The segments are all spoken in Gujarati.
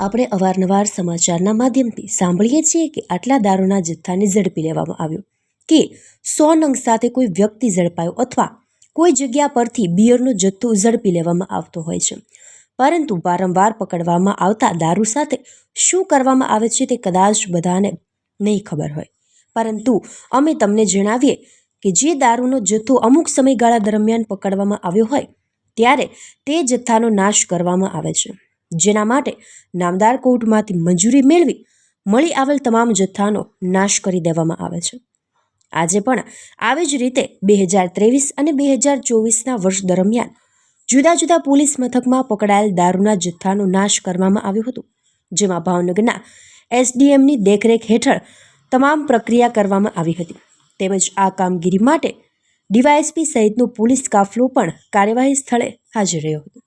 આપણે અવારનવાર સમાચારના માધ્યમથી સાંભળીએ છીએ કે આટલા દારૂના જથ્થાને ઝડપી લેવામાં આવ્યો કે સો નંગ સાથે કોઈ વ્યક્તિ ઝડપાયો અથવા કોઈ જગ્યા પરથી બિયરનો જથ્થો ઝડપી લેવામાં આવતો હોય છે. પરંતુ વારંવાર પકડવામાં આવતા દારૂ સાથે શું કરવામાં આવે છે તે કદાચ બધાને નહીં ખબર હોય. પરંતુ અમે તમને જણાવીએ કે જે દારૂનો જથ્થો અમુક સમયગાળા દરમિયાન પકડવામાં આવ્યો હોય, ત્યારે તે જથ્થાનો નાશ કરવામાં આવે છે, જેના માટે નામદાર કોર્ટમાંથી મંજૂરી મેળવી મળી આવેલ તમામ જથ્થાનો નાશ કરી દેવામાં આવે છે. આજે પણ આવી જ રીતે બે હજાર ત્રેવીસ અને બે હજાર ચોવીસના વર્ષ દરમિયાન જુદા જુદા પોલીસ મથકમાં પકડાયેલ દારૂના જથ્થાનો નાશ કરવામાં આવ્યો હતો, જેમાં ભાવનગરના એસડીએમની દેખરેખ હેઠળ તમામ પ્રક્રિયા કરવામાં આવી હતી. તેમજ આ કામગીરી માટે ડીવાયએસપી સહિતનો પોલીસ કાફલો પણ કાર્યવાહી સ્થળે હાજર રહ્યો હતો.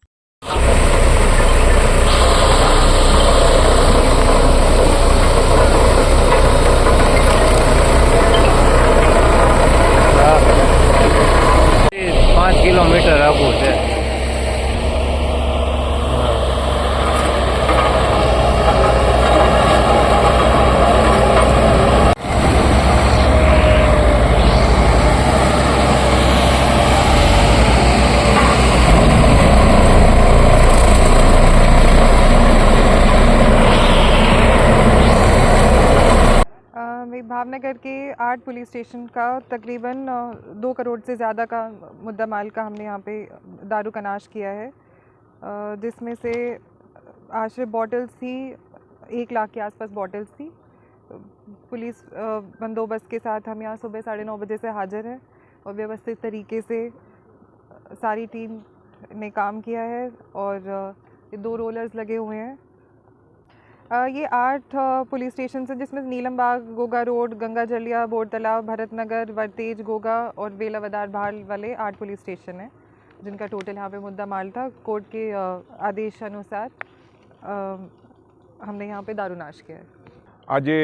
भावनगर के आठ पुलिस स्टेशन का तकरीबन दो करोड़ से ज़्यादा का मुद्दा माल का हमने यहाँ पे दारू का नाश किया है। जिसमें से आश्रय बॉटल्स थी, एक लाख के आसपास बॉटल्स थी। पुलिस बंदोबस्त के साथ हम यहाँ सुबह साढ़े नौ बजे से हाजिर हैं और व्यवस्थित तरीके से सारी टीम ने काम किया है और दो रोलर्स लगे हुए हैं। ये आठ अ, पुलिस स्टेशन हैं जिसमें नीलम बाग गोगा रोड गंगा जलिया बोर तालाब भरत नगर वरतेज गोगा और वेलावदार भाल वाले आठ पुलिस स्टेशन हैं जिनका टोटल यहाँ पे मुद्दा माल था कोर्ट के अ, आदेश अनुसार अ, हमने यहाँ पे दारूनाश किया है આજે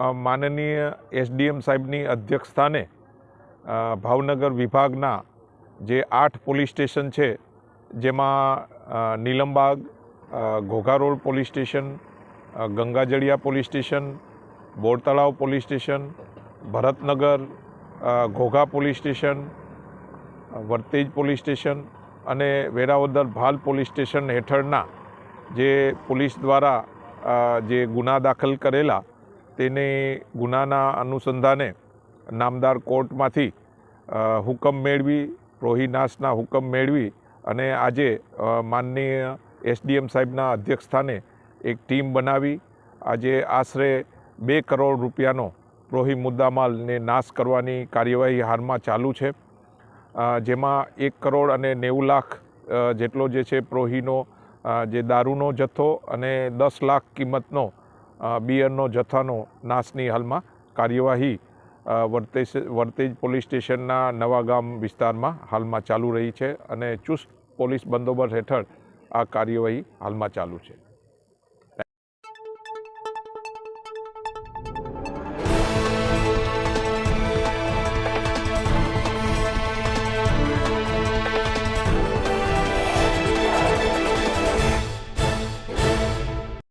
અ, માનનીય એસડીએમ સાહેબની અધ્યક્ષસ્થાને અ, ભાવનગર વિભાગના જે આઠ પોલીસ સ્ટેશન છે જેમાં અ, નીલમબાગ અ, ઘોઘા રોડ પોલીસ સ્ટેશન અ, Gangajaliya police station, Bortalav police station, Bharatnagar Ghogha police station Vartej police station અને વેરાવદર ભાલ પોલીસ સ્ટેશન હેઠળના જે પોલીસ દ્વારા જે ગુના દાખલ કરેલા, તેને ગુનાના અનુસંધાને નામદાર કોર્ટમાંથી હુકમ મેળવી પ્રોહિનાશના હુકમ મેળવી અને આજે માનનીય એસડીએમ સાહેબના અધ્યક્ષસ્થાને એક ટીમ બનાવી. આજે આશરે બે કરોડ રૂપિયાનો પ્રોહી મુદ્દામાલને નાશ કરવાની કાર્યવાહી હાલમાં ચાલુ છે. જેમાં એક કરોડ અને નેવું લાખ જેટલો જે છે પ્રોહીનો જે દારૂનો જથ્થો અને દસ લાખ કિંમતનો બિયરનો જથ્થાનો નાશની હાલમાં કાર્યવાહી વર્તેજ વર્તેજ પોલીસ સ્ટેશનના નવાગામ વિસ્તારમાં હાલમાં ચાલુ રહી છે અને ચુસ્ત પોલીસ બંદોબસ્ત હેઠળ આ કાર્યવાહી હાલમાં ચાલુ છે.